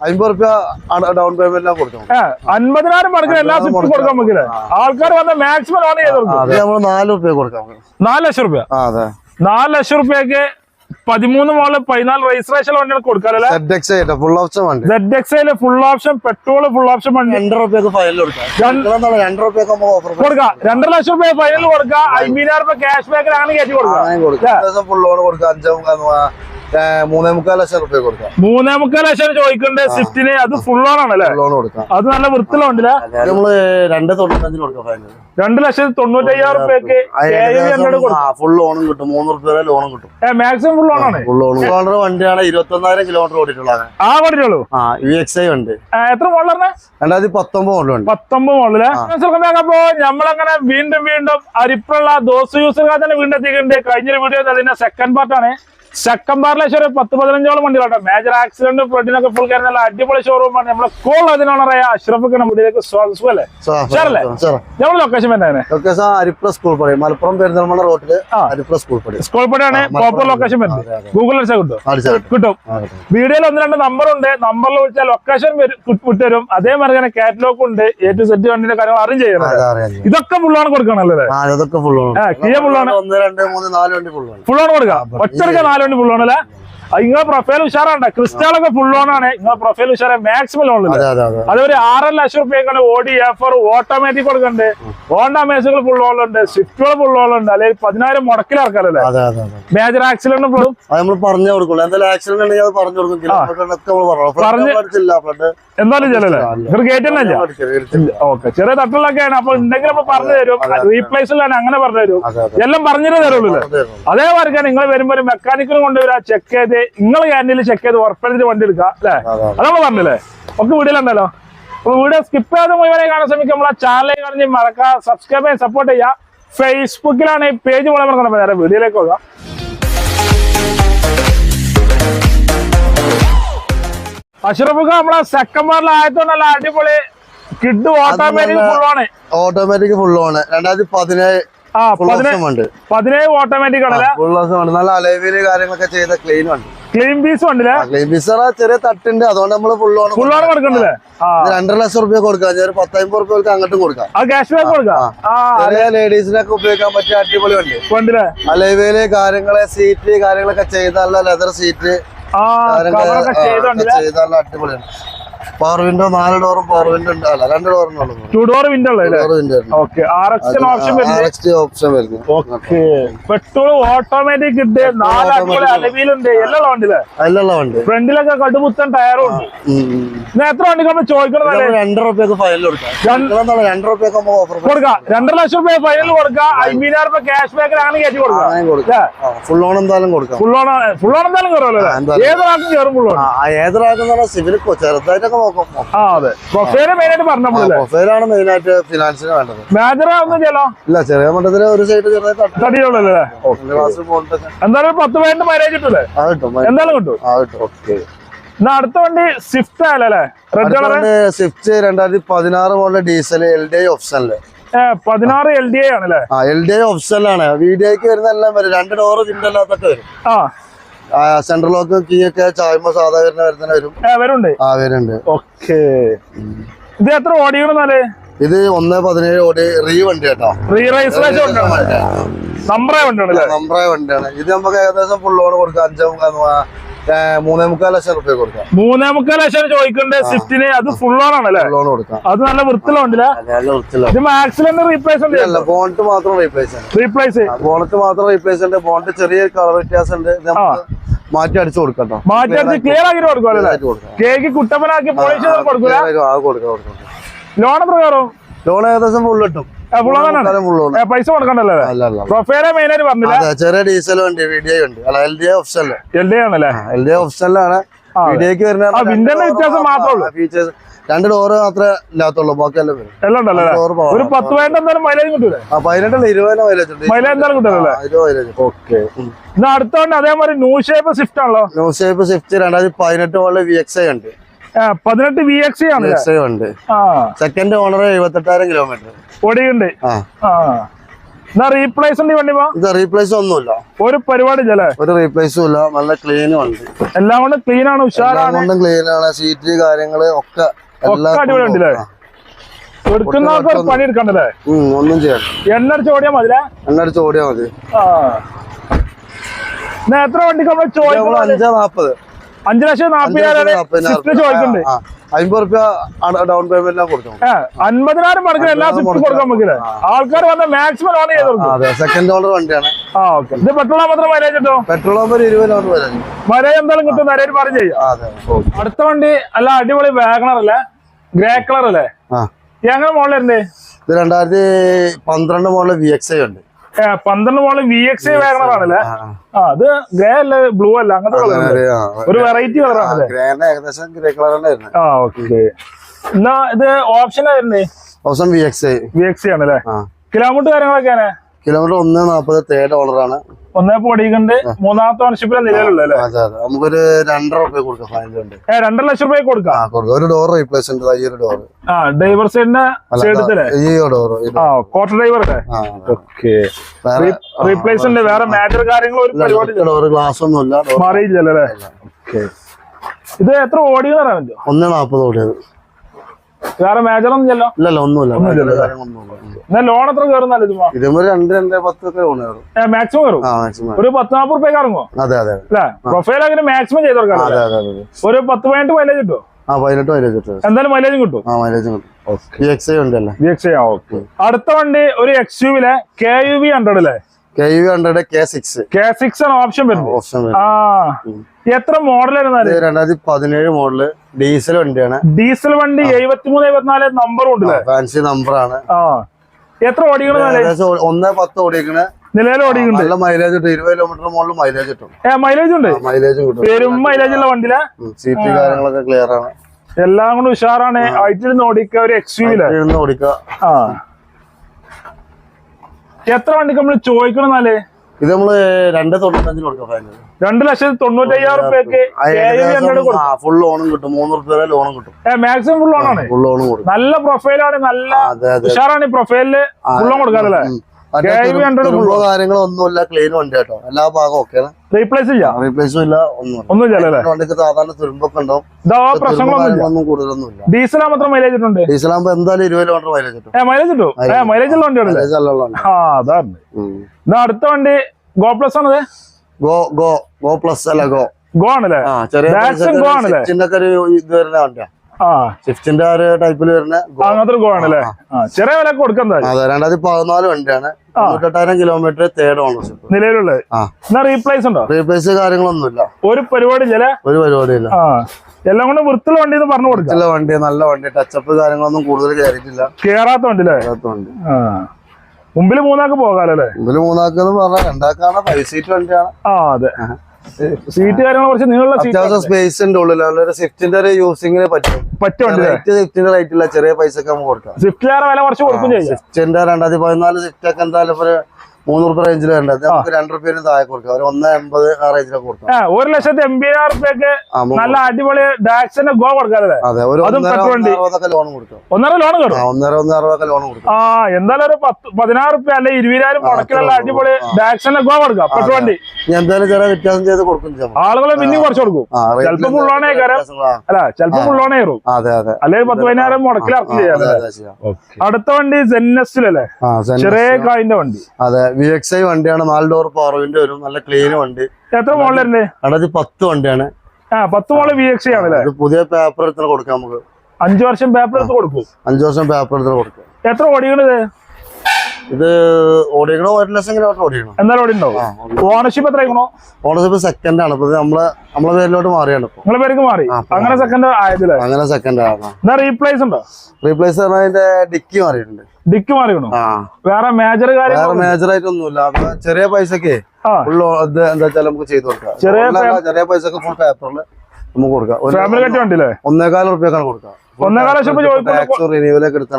അമ്പത് റുപ്യ down payment കൊടുക്കണം ഏ, അൻപതിനായിരം മടക്കിന് എല്ലാ സ്വിഫ്റ്റും കൊടുക്കാൻ നമുക്കില്ലേ ആൾക്കാർ വന്ന മാക്സിമം ലോൺ ചെയ്ത് കൊടുക്കും. നമ്മൾ നാല് റുപ്യ കൊടുക്കാം. നാല് ലക്ഷം റുപ്യ. ആ അതെ. നാല് ലക്ഷം റുപ്യക്ക് പതിമൂന്ന് മോളിൽ പതിനാല് രജിസ്ട്രേഷൻ വണ്ടികൾ എക്സ് ഫുൾ ഓപ്ഷൻ വണ്ടി. Z X I full option petrol full option വണ്ടി. രണ്ട് റുപ്യക്ക് ഫൈനൽ കൊടുക്കാം. കൊടുക്കാം. രണ്ടര ലക്ഷം റുപ്യ ഫൈനൽ കൊടുക്കാം. അമ്പതിനായിരം റുപ്യ ക്യാഷ് ബാക്കിൽ അങ്ങനെ കയറ്റി കൊടുക്കാം. കൊടുക്കാം. ഫുൾ ലോൺ കൊടുക്കാം. അഞ്ചോ മൂന്നേ മുക്കാൽ ലക്ഷം റുപ്യ കൊടുക്കാം. മൂന്നേ മുക്കാൽ ലക്ഷം ചോദിക്കണ്ടേ? സ്വിഫ്റ്റിന് അത് ഫുൾ ഓൺ ആണല്ലേ? ലോൺ കൊടുക്കാം. അത് നല്ല അത് നമ്മൾ രണ്ട് തൊണ്ണൂറ്റഞ്ചിന് കൊടുക്കാം രണ്ട് ലക്ഷത്തി തൊണ്ണൂറ്റയ്യായിരം റുപ്യക്ക് ഫുൾ ലോണും കിട്ടും. മൂന്ന് റുപ്യ വരെ ലോണും കിട്ടും. മാക്സിമം ഫുൾ ലോൺ ആണ്? ഫുൾ ലോൺ കിലോമീറ്റർ വണ്ടിയാണ് ഇരുപത്തി ഒന്നായിരം കിലോമീറ്റർ ഓടിയിട്ടുള്ളത് ആ ആ യു എക്സ് ഐ ഉണ്ട് എത്ര മോളിലാണ് രണ്ടായിരത്തി പത്തൊമ്പത് മോഡലുണ്ട് പത്തൊമ്പത് മോഡൽ അപ്പോ നമ്മളങ്ങനെ വീണ്ടും വീണ്ടും അരിപ്പുള്ള ദോസ് യൂസർക്കാർ തന്നെ വീണ്ടും എത്തിക്കുന്നുണ്ട് കഴിഞ്ഞൊരു വീഡിയോ അതിന്റെ സെക്കൻഡ് പാർട്ടാണ് ഒരു പത്ത് പതിനഞ്ചോളം വണ്ടികളാട്ടോ. മേജർ ആക്സിഡന്റ് ഫ്ലഡിനൊക്കെ ഫുൾ കയറി നല്ല അടിപൊളി ഷോറൂമാണ് നമ്മളെ കോൾ അതിനോണറായ അഷ്റഫ് വീഡിയോയിലേക്ക് സ്വാഗതം. അല്ലേ സാറല്ലേ? നമ്മുടെ ലൊക്കേഷൻ വരുന്നതിന് ലൊക്കേഷൻ അരിപ്ര സ്കൂൾ പടി. മലപ്പുറം പെരുന്തൽമണ്ണ ആ. അരിപ്ര സ്കൂൾ പടി. സ്കൂൾ പടിയാണ് പ്രോപ്പർ ലൊക്കേഷൻ അതെ, വരുന്നത്. അതെ. ഗൂഗിൾ അടിച്ചാൽ കിട്ടും. കിട്ടും. വീഡിയോയിൽ ഒന്ന് രണ്ട് നമ്പർ ഉണ്ട്. നമ്പറിൽ വിളിച്ചാൽ ലൊക്കേഷൻ വിട്ടുതരും. അതേമാതിരി തന്നെ കാറ്റലോഗ് ഉണ്ട്. എ ടു സെറ്റ് വണ്ടിന്റെ കാര്യം അറിയും ചെയ്യണം അതെ. ഇതൊക്കെ ഫുള്ളാണ് ഫുൾ ആ, കിയ full ആണ്. ഒന്ന് രണ്ട് മൂന്ന് നാല് വണ്ടി ഫുൾ ആണ്. ഫുൾ ആണ് കൊടുക്കാം ഒറ്റടിക്ക ഓൺ അല്ലേ നിങ്ങളെ പ്രൊഫൈൽ ഉഷാറാണ് ക്രിസ്റ്റാളൊക്കെ ഫുൾ ഓൺ ആണ്. നിങ്ങളെ പ്രൊഫൈൽ ഉഷാറ. മാക്സിമം ലോൺ അതെ അതെ അതെ അത്. ഒരു ആറര ലക്ഷം റുപ്യക്കാണ് ഓടി എഫർ ഓട്ടോമാറ്റിക് കൊടുക്കുന്നുണ്ട് ഹോണ്ട മേസുകൾ ഫുൾ ഓൺ ഉണ്ട് സ്വിഫ്റ്റുകൾ ഫുൾ ഓൺ ഉണ്ട് അല്ലെങ്കിൽ പതിനായിരം മുടക്കിൽ മേജർ ആക്സിഡന്റ് നമ്മൾ പറഞ്ഞു കൊടുക്കുള്ളൂ. എന്തെങ്കിലും ആക്സിഡന്റ് ഉണ്ടെങ്കിൽ അത് പറഞ്ഞു കൊടുക്കും. എന്തായാലും ചെല്ലല്ലേ ഇല്ല. അടിച്ചില്ല ഓക്കെ. ചെറിയ തട്ടുള്ളൊക്കെയാണ് അപ്പൊ ഉണ്ടെങ്കിൽ നമ്മൾ പറഞ്ഞു തരും. റീപ്ലേസിലാണ് അങ്ങനെ പറഞ്ഞു തരും. എല്ലാം പറഞ്ഞു തരുള്ളൂ. അതേ അതെ, അതെ. നിങ്ങൾ വരുമ്പോൾ മെക്കാനിക്കിനും കൊണ്ടുവരാ. ചെക്ക് ചെയ്ത് നിങ്ങൾ ക്യാന്റീനിൽ ചെക്ക് ചെയ്ത് ഉറപ്പെടുത്തിട്ട് വണ്ടി എടുക്കുക അല്ലേ? അതാണ് അതെ. നമ്മൾ പറഞ്ഞില്ലേ? ഒക്കെ വീട്ടിലുണ്ടല്ലോ അപ്പൊ വീഡിയോ സ്കിപ്പ് ചെയ്യാതെ മുഴുവനെ കാണാൻ ശ്രമിക്കുക. നമ്മളെ ചാനലിൽ കാണി മറക്കുക സബ്സ്ക്രൈബ് ചെയ്യാൻ സപ്പോർട്ട് ചെയ്യുക. ഫേസ്ബുക്കിലാണ് ഈ പേജ് മറക്കണം നേരെ വീഡിയോയിലേക്ക് പോകാം. അഷറഫുക്ക് നമ്മളെ സെക്കൻഡ് പാർട്ടിൽ ആയതുകൊണ്ടല്ല അടിപൊളി. കിഡ് ഓട്ടോമാറ്റിക് ഫുൾ ആണ്. ഓട്ടോമാറ്റിക് ഫുൾ ആണ്. രണ്ടായിരത്തി പതിനേഴ് പതിനേഴ് ഓട്ടോമാറ്റിക് ആണല്ലേ? നല്ല അലവിൽ കാര്യങ്ങളൊക്കെ ചെയ്ത ക്ലീൻ വണ്ടി ക്ലീൻ പീസ് ഉണ്ടല്ലേ? ക്ലീൻ പീസറ ചെറിയ തട്ടുണ്ട്. അതുകൊണ്ട് നമ്മൾ ഫുൾ ഓൺ ഫുൾ ആണ് കൊടുക്കണ്ടല്ലേ രണ്ടര ലക്ഷം റുപ്യ കൊടുക്കാം. ഒരു പത്തമ്പത് റുപ്യ അങ്ങോട്ടും കൊടുക്കാം. ക്യാഷ് ബാക്ക് കൊടുക്കാം. ചെറിയ ലേഡീസിനൊക്കെ ഉപയോഗിക്കാൻ പറ്റിയ അടിപൊളി വണ്ടി. കൊണ്ടില്ലേ അലവിൽ കാര്യങ്ങൾ സീറ്റ് കാര്യങ്ങളൊക്കെ ചെയ്ത നല്ല ലെതർ സീറ്റ് അടിപൊളിയാണ്. പവർ വിൻഡോ നാല് ഡോറും പവർ വിൻഡോ ഉണ്ട്. അല്ല രണ്ട് ഡോറിനുള്ളൂ ടു ഡോർ വിൻഡോ ഓപ്ഷൻ വരുന്നു. പെട്രോൾ ഓട്ടോമാറ്റിക് ഉണ്ട്. നാലുണ്ട് എല്ലാം വണ്ടിയില്ലേ അതിലുള്ള വണ്ടി ഫ്രണ്ടിലൊക്കെ കടുമുത്തൻ ടയറും ഉണ്ട്. എത്ര വണ്ടി നമ്മൾ ചോദിക്കണം രണ്ടര റുപ്യക്ക് ഫൈനൽ കൊടുക്കാം. രണ്ടര റുപ്യക്ക് ഓഫർ കൊടുക്കാം. രണ്ടര ലക്ഷം രൂപ ഫൈനൽ കൊടുക്കാം. അമ്പതിനായിരം രൂപ ക്യാഷ് ബാക്കിൽ അങ്ങനെ കയറ്റി കൊടുക്കാം. ഫുൾ ഓൺ എന്തായാലും കൊടുക്കാം. ഫുൾ ഓൺ ഫുൾ ഓൺ എന്തായാലും കയറുമല്ലോ. ഏതൊരാൾക്കും കയറും ഫുൾ ഓൺ ഏതൊരാൾക്കും സിവിൽ ചെറുതായിട്ടൊക്കെ നോക്കാം ആ അതെ. പ്രൊഫൈൽ മെയിൻ ആയിട്ട് പറഞ്ഞപ്പോഴല്ലേ പ്രൊഫൈലാണ് മെയിൻ ആയിട്ട് ഫിനാൻസിന് വേണ്ടത്. മേജർ ഒന്നും ഇല്ല ചെറിയ ഒരു സൈഡ് തടിയുള്ളല്ലേ എന്തായാലും ഒരു പത്ത് പതിനെട്ട് മൈലേജ് കിട്ടൂലേ? ആ കിട്ടും. എന്തായാലും കിട്ടും. ആ കിട്ടും. ഓക്കെ. അടുത്ത വണ്ടി സ്വിഫ്റ്റ് ആയാലേ റെഡ് കളർ സ്വിഫ്റ്റ് രണ്ടായിരത്തി പതിനാറ് model diesel L D I ഓപ്ഷനിൽ പതിനാറ് എൽ ഡി ആണല്ലേ? എൽ ഡി ഐ ഓപ്ഷനിലാണ് ഐക്ക് വരുന്ന എല്ലാം വരും. രണ്ട് ഡോറ് വിൻഡോ അല്ലാത്തൊക്കെ വരും. ആ. സെൻട്രൽ ലോക്ക് കീ ഒക്കെ ചായ്മ സാധാരണ വരുന്ന വരും. വരുന്നുണ്ട്. ആ വരുന്നുണ്ട്. ഓക്കെ. ഇത് എത്ര ഓടിക്കണമെന്നാൽ ഇത് ഒന്ന് പതിനേഴ് ഓടി റീ വണ്ടി കേട്ടോ. റീ റൈസ് നമ്പറേ വണ്ടിയാണ്. ഇത് നമുക്ക് ഏകദേശം കൊടുക്കാം. അഞ്ചേ മുക്കാൽ ഏ, മൂന്നേ മുക്കാൽ ലക്ഷം റുപ്യ കൊടുക്കാം. മൂന്നേ മുക്കാൽ ലക്ഷം ചോദിക്കണ്ടേ സ്വിഫ്റ്റിന്. അത് ഫുൾ ഓൺ ആണല്ലേ ഫുൾ ലോൺ കൊടുക്കാം. അത് നല്ല വൃത്തിലുണ്ടല്ലേ ഇത് റീപ്ലേസ് അല്ല ബോണ്ട് മാത്രം റീപ്ലേസ് ആണ് റീപ്ലേസ് ബോണറ്റ് മാത്രം റീപ്ലേസ് ഉണ്ട് ബോണ്ട് ചെറിയ കളർ വ്യത്യാസം ഉണ്ട് മാറ്റി അടിച്ചു കൊടുക്കട്ടോ മാറ്റി അടിച്ച് ക്ലിയർ ആക്കിട്ട് കൊടുക്കുക കൊടുക്കാം. കേക്ക് കുട്ടപ്പനാക്കി പോളിഷ് കൊടുക്കാം ലോൺ ഏകദേശം കിട്ടും. ഏ, പൈസ കൊടുക്കണ്ടല്ലേ അല്ല? അല്ല പ്രൊഫൈലെ മെയിൻ ആയിട്ട് പറഞ്ഞില്ല. ചെറിയ ഡീസൽ ഉണ്ട് വീഡിയോ ഉണ്ട്. അല്ല എൽ ഡി എ ഓപ്ഷനിൽ എൽ ഡി ആണല്ലേ? എൽ ഡി എ ഓപ്ഷനിലാണ് വിൻഡോന്റെ വ്യത്യാസം മാത്രമേ ഉള്ളൂ. ഫീച്ചേഴ്സ് രണ്ട് ഡോറ് മാത്രമേ ഇല്ലാത്തുള്ളൂ ബാക്കിയെല്ലാം വരും. എല്ലാം ഉണ്ടല്ലേ? ഒരു പത്ത് പതിനെട്ട് എന്തായാലും മൈലേജ് കിട്ടൂലേ? ആ പതിനെട്ടല്ല ഇരുപതിന് മൈലേജ് ഉണ്ട്. മൈലേജ് എന്തായാലും കിട്ടൂലേ ആ, ഇരുപത് മൈലേജ് ഓക്കെ എന്നാ അടുത്ത വണ്ടി അതേമാതിരി ന്യൂ ഷേപ്പ് സ്വിഫ്റ്റ് ആണല്ലോ? ന്യൂ ഷേപ്പ് സ്വിഫ്റ്റ് രണ്ടായിരത്തി പതിനെട്ട് മോഡൽ വി എക്സ് ഐ ഉണ്ട്. പതിനെട്ട് വി എക്സ് ആണല്ലേ എക്സ് ഐ ഉണ്ട്. സെക്കൻഡ് ഓണർ എഴുപത്തെട്ടായിരം കിലോമീറ്റർ ഓടിയുണ്ട് ആ. റീപ്ലേസ് ഇത് റീപ്ലേസ് ഒന്നുമില്ല. ഒരു പരിപാടി ഒരു റീപ്ലേസും ഇല്ല. നല്ല ക്ലീൻ ഉണ്ട്. എല്ലാം കൊണ്ടും ക്ലീൻ ആണ് ഉഷാറാണ്. ക്ലീനാണ് ക്ലീൻ ആണ്. സീറ്റ് കാര്യങ്ങൾ ഒക്കെ ഉണ്ടല്ലേ പണി എടുക്കണ്ടല്ലേ? ഒന്നും എണ്ണ അടിച്ച് ഓടിയാ മതിലേ എന്നടിച്ച് ഓടിയാ മതി. എത്ര വണ്ടിക്ക് നമ്മൾ ചോദിക്കുന്നത് അഞ്ചേ നാപ്പത്. അഞ്ചു ലക്ഷം നാപ്പതിനായിരം അമ്പത് റുപ്യ ഡൗൺ പേയ്മെന്റ് കൊടുക്കണം ഏ അൻപതിനായിരം മടക്കിന് എല്ലാ സ്വിഫ്റ്റ് കൊടുക്കാൻ നമുക്ക് ആൾക്കാർ വന്ന മാക്സിമം ഓൺ ചെയ്ത് സെക്കൻഡ് ഓർഡർ വണ്ടിയാണ്. ആ ഓക്കെ. ഇത് പെട്രോൾ മാത്രം മൈലേജ് കിട്ടോ? പെട്രോൾ ആകുമ്പോൾ ഇരുപത് വരെ. മൈലേജ് എന്തായാലും കിട്ടും നിരയിൽ പറഞ്ഞു ചെയ്യാം. അടുത്ത വണ്ടി അല്ല അടിപൊളി വാഗണർ അല്ലേ? ഗ്രേ കളർ അല്ലേ? ഞങ്ങൾ മോളിലുണ്ട് ഇത് രണ്ടായിരത്തി പന്ത്രണ്ട് മോഡൽ വി എക്സ് ഐ ഉണ്ട്. പന്ത്രണ്ട് മോളിൽ വി എക്സ് വാഗണർ ആണല്ലേ അത് ഗ്രേ അല്ല ബ്ലൂ അല്ല അങ്ങനത്തെ കളർ ഒരു, വെറൈറ്റി കളറാണ് ഏകദേശം ഗ്രേ കളറാണ് ആ ഓക്കെ എന്നാ ഇത് ഓപ്ഷൻ ആയിരുന്നേ option V X V X ആണല്ലേ? കിലോമീറ്റർ കാര്യങ്ങളൊക്കെയാണ് കിലോമീറ്റർ ഒന്ന് നാപ്പത് തേർഡ് ഓണറാണ് ഒന്നേ പൊടിയുണ്ട് മൂന്നാമത്തെ ഓണർഷിപ്പിലെ നിലവിലുള്ള അല്ലേ? അതെ അതെ. നമുക്കൊരു രണ്ടര റുപ്യ കൊടുക്കാം രണ്ടര ലക്ഷം രൂപ കൊടുക്കാം. ഒരു ഡോർ റീപ്ലേസ് ഉണ്ട് ഈ ഒരു ഡോർ ആ ഡ്രൈവർ സൈഡിന്റെ സൈഡത്തിലെ ഈ ഡോർ ആ കോട്ടർ ഡ്രൈവർ ഓക്കെ വേറെ റീപ്ലേസ് ഉണ്ട്. വേറെ മാറ്റർ കാര്യങ്ങൾ ഒരു പരിപാടി ഡോർ ഗ്ലാസ് ഒന്നും ഇല്ല മാറിയില്ലല്ലോ ഓക്കെ ഇത് എത്ര ഓടിയെന്ന് പറയാൻ പറ്റുമോ? ഒന്ന് നാപ്പത് ഓടിയത്. വേറെ മേജർ ഒന്നും ചെല്ലോ ഇല്ലല്ല ഒന്നുമില്ല. ഒന്നുമില്ലല്ലോ. കാര്യങ്ങളൊന്നുമില്ല. എന്നാ ലോൺ എത്ര കയറുന്നല്ലോ ഇതുമ്പോൾ രണ്ട് രണ്ട് പത്തൊക്കെ ലോൺ കയറും. മാക്സിമം കയറും? ഒരു പത്ത് നാൽപ്പത് റുപ്യ കറങ്ങോ അതെ അതെ. അല്ലേ? പ്രൊഫൈൽ അങ്ങനെ മാക്സിമം ചെയ്ത് കൊടുക്കാം. ഒരു പത്ത് പതിനെട്ട് മൈലേജ് കിട്ടുമോ ആ പതിനെട്ട് മൈലേജ് കിട്ടും. എന്തായാലും മൈലേജും കിട്ടും. ആ മൈലേജ് കിട്ടും. വി അടുത്ത വണ്ടി ഒരു എക്സ് യുവിലെ കെ യു വി ഹൺഡ്രഡ് അല്ലേ K U hundred K six K six ആണ് ഓപ്ഷൻ വരുന്നത് ഓപ്ഷൻ എത്ര മോഡൽ വരുന്നാൽ രണ്ടായിരത്തി പതിനേഴ് മോഡൽ ഡീസൽ വണ്ടിയാണ്. ഡീസൽ വണ്ടി എഴുപത്തിമൂന്ന് എഴുപത്തിനാല് നമ്പറും ഉണ്ട് ഫാൻസി നമ്പറാണ് എത്ര ഓടിക്കണം ഒന്ന് പത്ത് ഓടിക്കണ. നിലവിൽ ഓടിക്കുന്നുണ്ട്. നല്ല മൈലേജ് കിട്ടും. ഇരുപത് കിലോമീറ്റർ മുകളിൽ മൈലേജ് കിട്ടും. മൈലേജ് ഉണ്ട്? മൈലേജ് കിട്ടും. പെരും മൈലേജ് ഉള്ള വണ്ടിയില സീറ്റ് കാര്യങ്ങളൊക്കെ ക്ലിയർ ആണ്. എല്ലാം കൊണ്ട് ഉഷാറാണ്. ഐറ്റിൽ ഓടിക്കുക ഒരു എക്സ് യുവിലെ ഇരുന്ന് ഓടിക്കുക. ആ. എത്ര വണ്ടിക്ക് നമ്മൾ ചോദിക്കണെന്നാൽ ഇത് നമ്മൾ രണ്ട് തൊണ്ണൂറ്റഞ്ചിന് കൊടുക്കാം ഫൈനൽ രണ്ട് ലക്ഷത്തി തൊണ്ണൂറ്റയ്യായിരം രൂപയ്ക്ക് ഫുൾ ലോണും കിട്ടും. മൂന്ന് റുപ്യ ലോണും കിട്ടും. മാക്സിമം ഫുൾ ഓണാണ് ഫുൾ കൊടുക്കും. നല്ല പ്രൊഫൈലാണ് നല്ല ഉഷാറാണ് ഈ പ്രൊഫൈലിൽ ഫുൾ കൊടുക്കാല്ലേ കൊടുക്കാറല്ലേ മറ്റേ KV തുരു- 100 തുരുമ്പോ കാര്യങ്ങളോ ഒന്നുമില്ല ക്ലീൻ വണ്ടി കേട്ടോ. എല്ലാ റീപ്ലേസ് ഇല്ല? റീപ്ലേസും ഇല്ല ഒന്നും ഒന്നും വണ്ടിക്ക് സാധാരണ തുരുമ്പൊക്കെ ഉണ്ടാവും. പ്രശ്നങ്ങളൊന്നും ഡീസൽ മാത്രം മൈലേജ് ഇട്ടുണ്ട്? ഡീസൽ ആകുമ്പോ എന്തായാലും ഇരുപത് കിലോമീറ്റർ മൈലേജ് കിട്ടും. മൈലേജ് കിട്ടും. മൈലേജ് ഉള്ള അടുത്ത വണ്ടി ഗോപ്ലസ് ആണത്. ഗോ ഗോ ഗോ പ്ലസ് അല്ല ഗോ. ഗോ ആണല്ലേ? ചെറിയ? സ്വിഫ്റ്റിന്റെ ഒരു ഇത് വരുന്ന വണ്ടിയാ സ്വിഫ്റ്റിന്റെ ഒരു ടൈപ്പിൽ വരുന്ന അങ്ങനത്തെ ഗോ ആണല്ലേ? ചെറിയ വില കൊടുക്കാം അതെ രണ്ടായിരത്തി പതിനാല് വണ്ടിയാണ്. തൊണ്ണൂറ്റെട്ടായിരം കിലോമീറ്റർ തേർഡ് ഓണർഷിപ്പ് നിലവിലുള്ളത് എന്നാ റീപ്ലേസ് ഉണ്ടോ? റീപ്ലേസ് കാര്യങ്ങളൊന്നുമില്ല. ഒരു പരിപാടി ഇല്ല ഒരു പരിപാടിയില്ല. ആ. എല്ലാം കൊണ്ട് വൃത്തിയുള്ള വണ്ടി എന്ന് പറഞ്ഞു കൊടുക്കാം. നല്ല വണ്ടി നല്ല വണ്ടി ടച്ചപ്പ് കാര്യങ്ങളൊന്നും കൂടുതൽ കയറിയിട്ടില്ല. കേറാത്ത വണ്ടി കേറാത്ത വണ്ടി. മുമ്പിൽ മൂന്നാക്ക് പോകാലോ അല്ലേ മൂന്നാക്ക് എന്ന് പറഞ്ഞാൽ രണ്ടാക്കാണ്? ഫൈവ് സീറ്റ് വണ്ടിയാണ്. ആ അതെ. സീറ്റ് കാര്യങ്ങൾ കുറച്ച് സീറ്റ് അത്യാവശ്യം സ്പേസ് ഉണ്ട് ഉള്ളിൽ നല്ലൊരു സ്വിഫ്റ്റിന്റെ ഒരു യൂസിങ്ങിന് പറ്റും. റേറ്റ് സ്വിഫ്റ്റിന്റെ റേറ്റ് ഇല്ല. ചെറിയ പൈസ ഒക്കെ നമുക്ക് കൊടുക്കാം. സ്വിഫ്റ്റിലേറെ വില കുറച്ച് കൊടുക്കും സ്വിഫ്റ്റിന്റെ രണ്ടായിരത്തി പതിനാല് സ്വിഫ്റ്റ് ഒക്കെ എന്തായാലും മൂന്ന് റുപ്യ റേഞ്ചിൽ വേണ്ടത് അത് നമുക്ക് രണ്ട് റുപ്യന് താഴെ കൊടുക്കാം. ഒരു ഒന്ന് എൺപത് ആ റേഞ്ചിലൊക്കെ കൊടുക്കാം. ആ ഒരു ലക്ഷത്തി എൺപതിനായിരം റുപ്യക്ക് നല്ല അടിപൊളി ഡാക്സിന്റെ ഗോ കൊടുക്കാല്ലേ? അതെ ഒരു ഒന്നര. ലോൺ കൊടുക്കാം. ഒന്നര ലോൺ കയറും ഒന്നര ഒന്ന് അറുപതൊക്കെ ലോൺ കൊടുക്കാം. ആ എന്തായാലും ഒരു പത്ത് പതിനാറ് റുപ്യ അല്ലെ ഇരുപതിനായിരം മുടക്കിലുള്ള അടിപൊളി ഡാക്സിന്റെ ഗോ കൊടുക്കാം പെട്രോൾ വണ്ടി. എന്തായാലും ചെറിയ വ്യത്യാസം ചെയ്ത് കൊടുക്കും ആളുകളെ പിന്നെയും കുറച്ച് കൊടുക്കും. ചിലപ്പോ എന്തെങ്കിലും ആയിക്കാരം. അല്ല ചിലപ്പോ ഫുള്ളോണേ കയറും. അതെ അതെ. അല്ലെങ്കിൽ പത്ത് പതിനായിരം മുടക്കിൽ ചെയ്യാം. അടുത്ത വണ്ടി ജെന്നസിലല്ലേ ആ, ചെറിയ കായിന്റെ വണ്ടി. അതെ വി എക്സ് ഐ വണ്ടിയാണ് നാല് ഡോർ പവർ ഒരു വരും നല്ല ക്ലീൻ വണ്ടി. എത്ര മോളിലുണ്ട് അടുത്ത് പത്ത് വണ്ടിയാണ്. ആ പത്ത് മോഡൽ വി എക്സ് ആണല്ലേ പുതിയ പേപ്പർ എത്ര കൊടുക്കാം നമുക്ക്. അഞ്ചു വർഷം പേപ്പർ എടുത്ത് കൊടുക്കും. അഞ്ചു വർഷം പേപ്പർ എടുത്ത് കൊടുക്കാം. എത്ര ഓടിക്കണത്? ഇത് ഓടിക്കണോ ഒരു ലക്ഷം കിലോമീറ്റർ ഓടിക്കണം എന്തായാലും ഓടി ഉണ്ടാവും ഓണർഷിപ്പ് എത്ര ആയിക്കണോ? ഓണർഷിപ്പ് സെക്കൻഡ് ആണ്. ഇപ്പൊ നമ്മളെ നമ്മളെ പേരിലോട്ട് മാറിയാണ് ഇപ്പൊ. നിങ്ങളെ പേർക്ക് മാറി? അങ്ങനെ സെക്കൻഡ് ആയതില്ലേ? അങ്ങനെ സെക്കൻഡ് ആണ്. എന്നാ റീപ്ലേസ് ഉണ്ടോ? റീപ്ലേസ് അതിന്റെ ഡിക്കി മാറിയിട്ടുണ്ട്. ഡിക്ക് മാറിയണോ വേറെ മേജർ വേറെ മേജർ ആയിട്ടൊന്നുമില്ല. ചെറിയ പൈസക്ക് ഫുൾ ഇത് എന്താ വെച്ചാൽ നമുക്ക് ചെയ്ത് കൊടുക്കാം. ചെറിയ ചെറിയ പൈസക്ക് ഫുൾ പേപ്പറിൽ നമുക്ക് കൊടുക്കാം. ഫാമിലി കട്ടി വണ്ടിയില്ലേ? ഒന്നേകാൽ റുപ്യക്കാണ് കൊടുക്കാം. ഒന്നേകാൽ ലക്ഷം രൂപ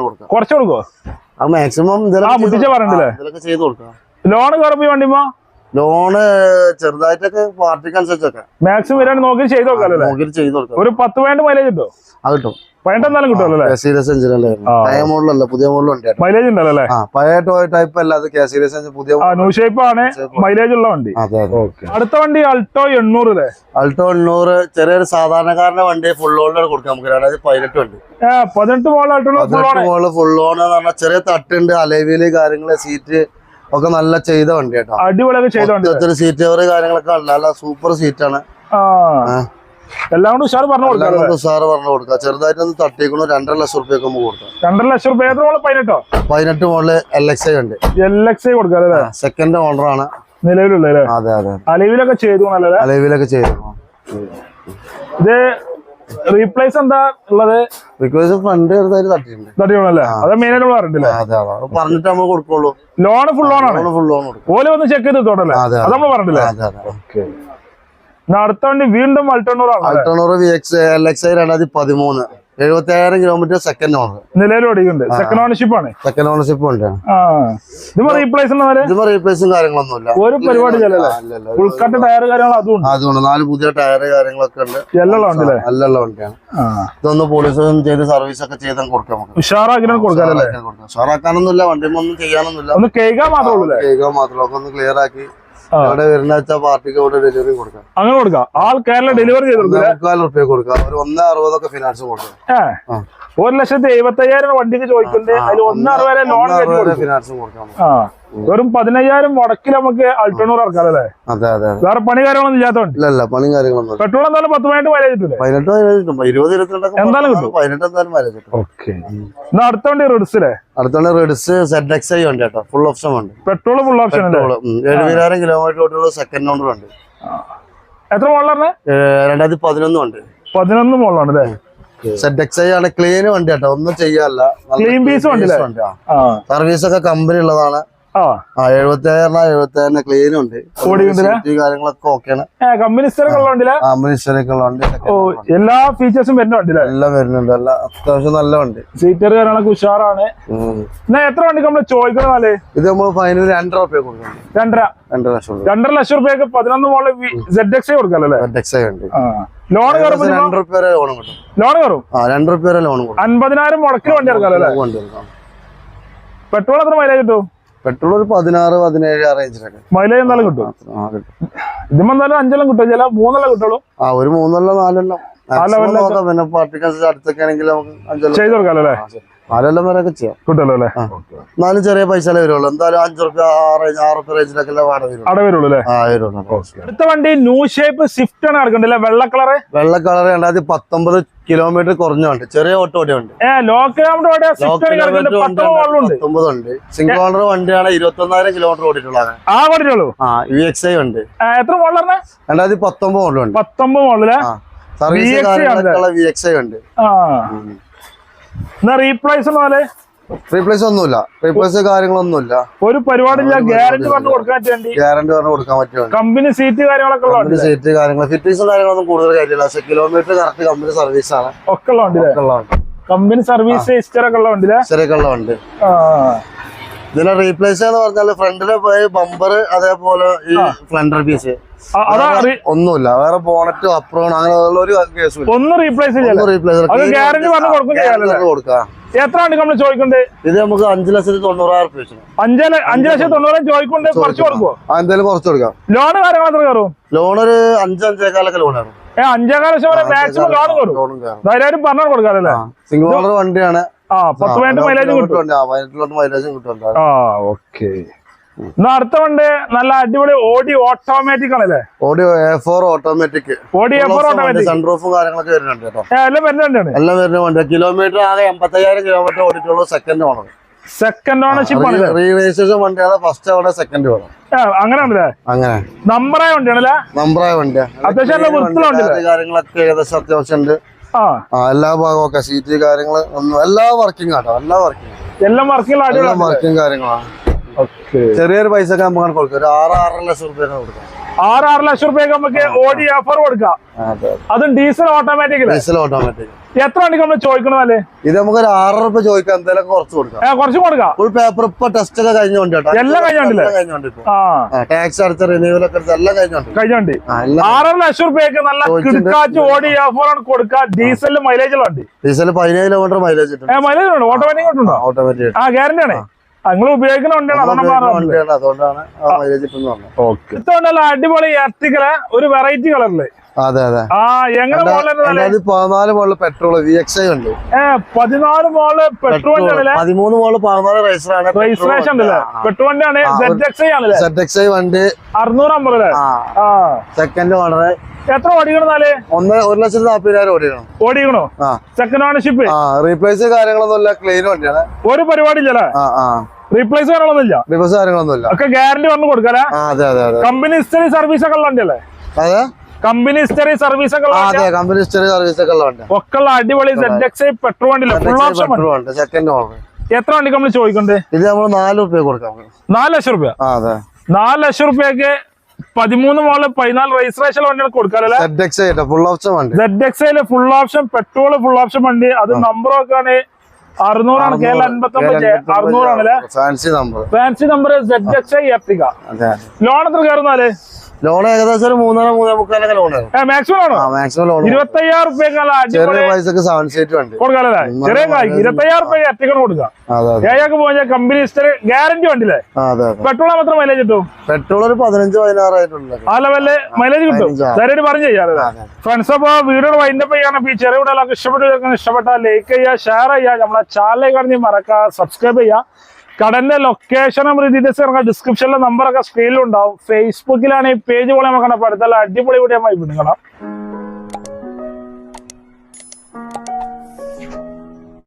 കൊടുക്കാം. കുറച്ച് കൊടുക്കോ മാക്സിമം? ഇതിലൊക്കെ ചെയ്ത് കൊടുക്കാം. ലോൺ കയറുമ്പോ വണ്ടിമോ ലോണ് ചെറുതായിട്ടൊക്കെ പാർട്ടിക്ക് അനുസരിച്ചൊക്കെ മാക്സിമം നോക്കി ചെയ്ത് നോക്കാം നോക്കി ചെയ്ത് കൊടുക്കാം. ഒരു പത്ത് പോയിന്റ് മൈലേജ് കിട്ടും? അത് കിട്ടും. കിട്ടുമല്ലോ പഴയ മോഡലല്ല പുതിയ ഉണ്ട് മൈലേജ് ഉണ്ടല്ലോ അല്ലേ? ആ പഴയ ടോയ് ടൈപ്പ് അല്ല അത് കെ സീരിയസ് എഞ്ചിൻ പുതിയ ആ ന്യൂ ഷേപ്പ് ആണ് മൈലേജ് ഉള്ള വണ്ടി. അടുത്ത വണ്ടി അൾട്ടോ എണ്ണൂറ് അല്ലേ? അൾട്ടോ എണ്ണൂറ് ചെറിയൊരു സാധാരണക്കാരന്റെ വണ്ടി ഫുൾ ഓണിലാണ് കൊടുക്കാം നമുക്ക്. രണ്ടായിരത്തി പതിനെട്ട് വണ്ടി. പതിനെട്ട് മോൾ ഫുൾ ഓൺ എന്ന് പറഞ്ഞാൽ ചെറിയ തട്ടുണ്ട് അലവിൽ കാര്യങ്ങൾ സീറ്റ് ഒക്കെ നല്ല ചെയ്ത വണ്ടി കേട്ടോ. അടിപൊളിയൊക്കെ ചെയ്ത വണ്ടി സീറ്റ് കവർ കാര്യങ്ങളൊക്കെ നല്ല സൂപ്പർ സീറ്റാണ് ആ. എല്ലാം കൊണ്ട് ഉഷാർ പറഞ്ഞു കൊടുക്കാം സാറ് പറഞ്ഞു കൊടുക്കാം. ചെറുതായിട്ടൊന്ന് തട്ടിക്കണു രണ്ടര ലക്ഷം നമുക്ക് കൊടുക്കാം. രണ്ടര ലക്ഷം റുപ്യ എത്ര പതിനെട്ടോ? പതിനെട്ട് മോളിൽ എൽ എക്സ് ഐ ഉണ്ട്. എൽ എക്സ് ഐ കൊടുക്കാം അല്ലേ? സെക്കൻഡ് ഓണറാണ് നിലവിലുള്ള അതെ അതെ അലവിലൊക്കെ ചെയ്തു അലവിലൊക്കെ ചെയ്തു ഇത് റീപ്ലേസ് എന്താ ഉള്ളത്? റീപ്ലേസ് ചെറുതായിട്ട് തട്ടിയിട്ടുണ്ട്. തട്ടിയോണല്ലേ അത് മെയിൻ ആയിട്ട് പറഞ്ഞിട്ടില്ലേ പറഞ്ഞിട്ട് നമ്മൾ കൊടുക്കുള്ളൂ. ലോൺ ഫുൾ ലോൺ ആണ്? ഫുൾ ലോൺ ഓൽ വന്ന് ചെക്ക് ചെയ്ത് തോട്ടല്ലേ അതെ, നമ്മൾ പറഞ്ഞിട്ടില്ലേ അതെ എന്നാ അടുത്ത വണ്ടി വീണ്ടും അൾട്ടോണൂർ അൾട്ടോണോർ വി എക്സ് എൽ എക്സ് രണ്ടായിരത്തി പതിമൂന്ന്. എഴുപത്തി ആയിരം കിലോമീറ്റർ സെക്കൻഡ് ഓണർ നിലവിൽ ഓടിക്കുന്നുണ്ട് സെക്കൻഡ് ഓണർഷിപ്പ് ആണ്. സെക്കൻഡ് ഓണർഷിപ്പ് ഉണ്ട്. ആ. ഇത് റീപ്ലേസ് ഇത് ഇതിപ്പോ റീപ്ലേസും കാര്യങ്ങളൊന്നുമില്ല. ഒരു പരിപാടി ചെല്ലല്ലേ ആ, ഇല്ല, ഇല്ല. ഫുൾ കട്ട് ടയർ കാര്യങ്ങൾ അതും അതുകൊണ്ട് നാല് പുതിയ ടയർ കാര്യങ്ങളൊക്കെ ഉണ്ട്. എല്ലാം ഉണ്ട് ഇതൊന്ന് പോലീസും ചെയ്ത് സർവീസ് ഒക്കെ ചെയ്താൽ കൊടുക്കാം നമുക്ക്. ഉഷാറാക്കി കൊടുക്കാനല്ലേ ഷാറാക്കാനൊന്നുമില്ല വണ്ടി ഒന്നും ചെയ്യാനൊന്നുമില്ല. ഒന്ന് കേൾക്കാൻ മാത്രമേ ഉള്ളൂ കേൾക്കാൻ മാത്രമേ ഒന്ന് ക്ലിയർ ആക്കി വരുന്ന വെച്ചാൽ പാർട്ടിക്ക് അവിടെ ഡെലിവറി കൊടുക്കാം. അങ്ങനെ കൊടുക്കാം. ആൾ കേരള ഡെലിവറി ചെയ്തു കൊടുക്കും ഒന്നേ കൊടുക്കാം. ഒരു ഒന്നേ അറുപതൊക്കെ ഫിനാൻസ് കൊടുക്കാം. ഒരു ലക്ഷത്തി എഴുപത്തി അയ്യായിരം വണ്ടിക്ക് ചോദിക്കുന്നുണ്ട്. അതിൽ ഒന്നര വരെ ലോൺ ആ വെറും പതിനയ്യായിരം വടക്കിൽ നമുക്ക് അൾട്ടണൂർ ഇറക്കാം അല്ലേ? വേറെ പണി കാര്യങ്ങളൊന്നും ഇല്ലാത്തോണ്ട്. ഇല്ല കാര്യങ്ങളൊന്നും പെട്രോൾ എന്തായാലും പത്ത് പതിനെട്ട് വരെ പതിനെട്ട് കിട്ടും. ഇരുപത് ഇരുപത്തിരണ്ടൊക്കെ എന്തായാലും പറഞ്ഞാൽ പതിനെട്ട് എന്തായാലും മൈലേജ് കിട്ടും. ഓക്കെ. എന്നാ അടുത്ത വണ്ടി റിഡ്സിലെ അടുത്താണ് റെഡ്സ് സെഡ് എക്സ് ഐ ഉണ്ട് കേട്ടോ. ഫുൾ ഓപ്ഷൻ ഉണ്ട് പെട്രോൾ ഫുൾ ഓപ്ഷൻ അല്ലേ. എഴുപതിനായിരം കിലോമീറ്റർ ഓട്ടുള്ള സെക്കൻഡ് ഓണർ ഉണ്ട് എത്ര മോളിലാണ് രണ്ടായിരത്തി പതിനൊന്ന് ഉണ്ട് പതിനൊന്ന് മോളിലാണ് അല്ലേ? സെഡ് എക്സ് ഐ ആണ് ക്ലീൻ വണ്ടി കേട്ടോ. ഒന്നും ചെയ്യാല്ല വണ്ടി സർവീസ് ഒക്കെ കമ്പനി ഉള്ളതാണ് ആ. ക്ലീൻ ഉണ്ട്. കാര്യങ്ങളൊക്കെ ഓക്കെയാണ് എല്ലാ ഫീച്ചേഴ്സും വരുന്ന വണ്ടിയിലെ? എല്ലാം വരുന്നുണ്ട്. എല്ലാം അത്യാവശ്യം നല്ല വണ്ടി. സീറ്റർ കാര്യങ്ങളൊക്കെ ഉഷാറാണ്. എന്നാ എത്ര വണ്ടി നമ്മൾ ചോദിക്കണമല്ലേ ഇത് നമ്മൾ ഫൈനൽ രണ്ടര റുപ്യ കൊടുക്കണം. രണ്ടര? രണ്ടര ലക്ഷം രണ്ടര ലക്ഷം റുപ്യക്ക് പതിനൊന്ന് മോൾ സെഡ് എക്സ് ആ. ലോൺ രണ്ട് റുപ്യ വരെ ലോൺ കിട്ടും. ലോൺ കയറും? ആ രണ്ട് റുപ്യ വരെ ലോൺ കൊടുക്കും. അൻപതിനായിരം മുടക്കിൽ വണ്ടി ഇറക്കാലോ പെട്രോൾ എത്ര മൈലേജ് കിട്ടും? പെട്രോൾ ഒരു പതിനാറ് പതിനേഴ് ആ റേഞ്ചിലൊക്കെ മൈലേജ് എന്തായാലും കിട്ടും. ആ കിട്ടും. ഇതിപ്പോ എന്തായാലും അഞ്ചെല്ലാം കിട്ടും. ചില മൂന്നെല്ലാം കിട്ടുള്ളൂ. ആ ഒരു മൂന്നെല്ലാം നാലെല്ലാം. Maximum നോക്കാം. പിന്നെ പാർട്ടിക്ക് അടുത്തൊക്കെ ആണെങ്കിൽ നമുക്ക് അഞ്ചെല്ലാം ചെയ്തു കൊടുക്കാം അല്ലേ? ആ, ശരി. നാലെല്ലാം വരെയൊക്കെ ചെയ്യാം. കിട്ടുമല്ലോ അല്ലേ. എന്നാലും ചെറിയ പൈസ വരുള്ളൂ. എന്തായാലും അഞ്ചു റുപ്യ ആറ് ആറ് റുപ്യ റേഞ്ചിലൊക്കെ വാടക വരുള്ളൂ. അവിടെ വരുള്ളൂ അല്ലേ? ആ വരുള്ളൂ. അടുത്ത വണ്ടി ന്യൂ ഷേപ്പ് സ്വിഫ്റ്റ് ആണ് കിടക്കണ്ടല്ലേ വെള്ള കളറ്? വെള്ള കളർ രണ്ടായിരത്തി പത്തൊമ്പത് കിലോമീറ്റർ കുറഞ്ഞ വണ്ടി. ചെറിയ ഓട്ടോ ഓടിയുണ്ട് ലോ കിലോമീറ്റർ സിംഗിൾ ഓണർ വണ്ടിയാണ് ഇരുപത്തി ഒന്നായിരം കിലോമീറ്റർ ഓടിയിട്ടുള്ളത് ആ യു എക്സ് ഐ ഉണ്ട്. എത്ര മോഡലാണ് രണ്ടായിരത്തി പത്തൊമ്പത് മോഡലുണ്ട് പത്തൊമ്പത് മോഡൽ ആ സർവീസ് കാര്യങ്ങളൊക്കെ വി എക്സ് ഐ ഉണ്ട്. ആ. എന്നാ റീപ്ലേസ് പോലെ റീപ്ലേസ് ഒന്നുമില്ല. റീപ്ലേസ് കാര്യങ്ങളൊന്നുമില്ല. ഒരു പരിപാടിയില്ല ഗ്യാരണ്ടി പറഞ്ഞു കൊടുക്കാൻ വേണ്ടി? ഗ്യാരണ്ടി പറഞ്ഞ് കൊടുക്കാൻ പറ്റും കമ്പനി സീറ്റ് കാര്യങ്ങളൊക്കെ സീറ്റ് കാര്യങ്ങൾ ഫിറ്റീസും കാര്യങ്ങളൊന്നും കൂടുതൽ കാര്യമില്ല. പക്ഷെ കിലോമീറ്റർ കറക്റ്റ് കമ്പനി സർവീസ് ആണ്. ഒക്കെ ഉള്ള കമ്പനി സർവീസ് ഹിസ്റ്ററൊക്കെ ഉള്ള ഉള്ള വണ്ടി. ഇതിനെ റീപ്ലേസ് എന്ന് പറഞ്ഞാൽ ഫ്രണ്ടിലെ ബമ്പർ അതേപോലെ ഈ ഫ്ലണ്ടർ പീസ് ഒന്നുമില്ല. വേറെ പോണറ്റോ അപ്രോൺ അങ്ങനെ ഒരു കേസും ഒന്ന് റീപ്ലേസ് റീപ്ലേസ് കൊടുക്കും നമ്മൾ ചോദിക്കണ്ടേ? ഇത് നമുക്ക് അഞ്ചു ലക്ഷത്തി തൊണ്ണൂറായിരം രൂപ അഞ്ച് അഞ്ചു ലക്ഷത്തി ലക്ഷം തൊണ്ണൂറ് ചോദിക്കൊണ്ട് കുറച്ച് കൊടുക്കുമോ എന്തായാലും കുറച്ച് കൊടുക്കാം. ലോൺ കാര്യങ്ങൾ മാത്രം കയറും? ലോൺ ഒരു അഞ്ച് അഞ്ചേക്കാലൊക്കെ ലോൺ കയറും. ഏ അഞ്ചേകാല ലക്ഷം മാക്സിമം ലോൺ കയറും. ധൈര്യമായിട്ട് പറഞ്ഞു കൊടുക്കാറല്ലേ സിംഗിൾ ഓർഡർ വണ്ടിയാണ്. ആ പത്ത് പതിനെട്ട് മൈലേജ് കിട്ടും. പതിനെട്ടിലോട്ട് മൈലേജും കിട്ടും ആ ഓക്കെ എന്നാ അടുത്ത വണ്ടി നല്ല അടിപൊളി ഓഡി ഓട്ടോമാറ്റിക് ആണല്ലേ? Audi four automatic Audi A four automatic സൺറൂഫും കാര്യങ്ങളൊക്കെ വരുന്നുണ്ട് കേട്ടോ. എല്ലാം വരുന്നുണ്ട് എല്ലാം വരുന്നുണ്ട് കിലോമീറ്റർ ആകെ എൺപത്തയ്യായിരം കിലോമീറ്റർ ഓടിയിട്ടുള്ളൂ സെക്കൻഡ് ഓണർ സെക്കൻഡ് ഓണർഷിപ്പ് ആണ് റീ രജിസ്ട്രേഷൻ വണ്ടിയാണ് ഫസ്റ്റ് അവിടെ സെക്കൻഡ് വേണം അങ്ങനെയാണല്ലേ അങ്ങനെ നമ്പറായ വണ്ടിയാണല്ലേ നമ്പറായ വണ്ടിയാ. അത്യാവശ്യം നല്ല വൃത്തിയുള്ള കാര്യങ്ങളൊക്കെ ഏകദേശം അത്യാവശ്യം ഉണ്ട്. എല്ലാ ഭാഗവും ഒക്കെ സീറ്റ് കാര്യങ്ങൾ എല്ലാ വർക്കിംഗ് ആട്ടോ എല്ലാ വർക്കിംഗ് എല്ലാം വർക്കിംഗ് വർക്കിംഗ് കാര്യങ്ങളാണ്. ചെറിയൊരു പൈസ ഒക്കെ നമുക്ക് കൊടുക്കാം. ഒരു ആറ് ആറര ലക്ഷം റുപ്യ കൊടുക്കാം. ആറ് ആറ് ലക്ഷം റുപ്യക്ക് നമുക്ക് ഓടി ഓഫർ കൊടുക്കാം. അതും ഡീസൽ ഓട്ടോമാറ്റിക് ഡീസൽ ഓട്ടോമാറ്റിക് എത്ര വണ്ടിക്ക് നമ്മൾ ചോദിക്കണതല്ലേ ഇത് നമുക്ക് ഒരു ആറ് റുപ്യ ചോദിക്കാം. എന്തായാലും കുറച്ച് കൊടുക്കാം. കുറച്ച് കൊടുക്കാം. ഫുൾ പേപ്പർ ഇപ്പൊ ടെസ്റ്റ് ഒക്കെ കഴിഞ്ഞോണ്ട് കേട്ടോ. എല്ലാം കഴിഞ്ഞോണ്ടല്ലേ? എല്ലാം കഴിഞ്ഞോണ്ട് ആ. ടാക്സ് അടച്ച റിന്യൂവലൊക്കെ എല്ലാം കഴിഞ്ഞോണ്ട് കഴിഞ്ഞ വണ്ടി. ആറര ലക്ഷം റുപ്യക്ക് നല്ല. കിടക്കാച്ച് ഓടി ഓഫറാണ് കൊടുക്കുക. ഡീസലിൽ മൈലേജ് വണ്ടി. ഡീസൽ പതിനേഴ് കിലോമീറ്റർ മൈലേജ് മൈലേജ് ഓട്ടോമാറ്റിക് ഉണ്ടോ? ഓട്ടോമാറ്റിക് ആ ഗ്യാരണ്ടി ആണ്? നിങ്ങൾ ഉപയോഗിക്കുന്ന വണ്ടിയാണ് അതുകൊണ്ടാണ് അടിപൊളി എർട്ടിക്കൽ ഒരു വെറൈറ്റി കളറിൽ അതെ അതെ. ആ എങ്ങനെ പതിനാല് മോളിൽ പെട്രോൾ വി എക്സ് ഐ ഉണ്ട് പതിനാല് മോൾ പെട്രോൾ പതിമൂന്ന് പതിനാല് പെട്രോൾ ആണ് സെഡ് എക്സ് ഐ ആണല്ലേ? സെഡ് എക്സ് ഐ വണ്ടി. അറുന്നൂറ് അമ്പത് ആ. ആ. സെക്കൻഡ് ഓണർ എത്ര ഓടിക്കണെന്നാൽ? ഒന്ന് ഒരു ലക്ഷത്തി നാപ്പതിനായിരം ഓടിക്കണം. ഓടിക്കണോ? സെക്കൻഡ് ഓണർഷിപ്പ് റീപ്ലേസ് കാര്യങ്ങളൊന്നും ഇല്ല ക്ലീൻ വണ്ടിയാണ്. ഒരു പരിപാടി ഇല്ലല്ലേ? റീപ്ലേസ് കാര്യങ്ങളൊന്നുമില്ല റീപ്ലേസ് കാര്യങ്ങളൊന്നുമില്ല ഒക്കെ ഗ്യാരണ്ടി പറഞ്ഞു കൊടുക്കല്ലേ? അതെ അതെ അതെ. കമ്പനി ഹിസ്റ്ററി സർവീസ് ഒക്കെ ഉള്ള വണ്ടിയല്ലേ? അതെ? കമ്പനി ഹിസ്റ്ററി സർവീസ് ഒക്കെ അതെ കമ്പനി ഹിസ്റ്ററി സർവീസ് ഒക്കെ ഉള്ള വണ്ടി ഒക്കെ അടിപൊളി സെഡ് എക്സ് പെട്രോൾ വണ്ടിയില്ല? Full option petrol second owner എത്ര വണ്ടിക്ക് നമ്മൾ ചോദിക്കണ്ടേ ഇത് നമ്മൾ നാല് റുപ്യ കൊടുക്കാം. നാല് ലക്ഷം റുപ്യ നാല് ലക്ഷം റുപ്യക്ക് പതിമൂന്ന് മോൾ പതിനാല് രജിസ്ട്രേഷൻ വണ്ടികൾ കൊടുക്കാറില്ല ഫുൾ ഓപ്ഷൻ വണ്ടി. Z X full option petrol full option വണ്ടി. അത് നമ്പർ നോക്കാണ് അറുന്നൂറാണ് കേരള എൽ അൻപത്തി ഒമ്പത് അറുന്നൂറാണല്ലേ fancy number fancy number Z X I Ertiga അതെ ലോൺ എത്ര കയറുന്നാൽ ലോൺ ഏകദേശം ഒരു മൂന്നര മൂന്നേ മുക്കാലൊക്കെ ലോൺ മാക്സിമം ആണോ? ആ മാക്സിമം ലോൺ ഇരുപത്തയ്യായിരം ചെറിയ പൈസക്ക് സെവൻ സീറ്റ് വണ്ടി. കൊടുക്കാല്ലേ? ചെറിയ ഇരുപത്തയ്യായിരം റുപ്യ എർട്ടിക്കാണ് കൊടുക്കാം ഏഴൊക്കെ പോയാൽ കമ്പനി ഗ്യാരണ്ടി വണ്ടില്ലേ പെട്രോൾ മാത്രം മൈലേജ് കിട്ടും? പെട്രോൾ ഒരു പതിനഞ്ച് പതിനാറായിട്ടുണ്ട് ആ ലെവലിൽ മൈലേജ് കിട്ടും. ധൈര്യം പറഞ്ഞു ചെയ്യാറ് ഫ്രണ്ട്സ് അപ്പൊ വീഡിയോ വൈൻഡപ്പ് ചെയ്യണം ഈ ചെറിയ ഇഷ്ടപ്പെട്ടു ഇഷ്ടപ്പെട്ടാൽ ലൈക്ക് ചെയ്യുക ഷെയർ ചെയ്യുക. നമ്മളെ ചാനലിൽ കാണി മറക്കുക സബ്സ്ക്രൈബ് ചെയ്യുക. കടന്റെ ലൊക്കേഷനും ഡീറ്റെയിൽസ് ഡിസ്ക്രിപ്ഷനിലെ നമ്പറൊക്കെ സ്ക്രീനിലുണ്ടാവും ഫേസ്ബുക്കിലാണ് ഈ പേജ് പോലെ നമുക്ക് കാണാം അടുത്തുള്ള അടിപൊളി വീഡിയോ കാണാം.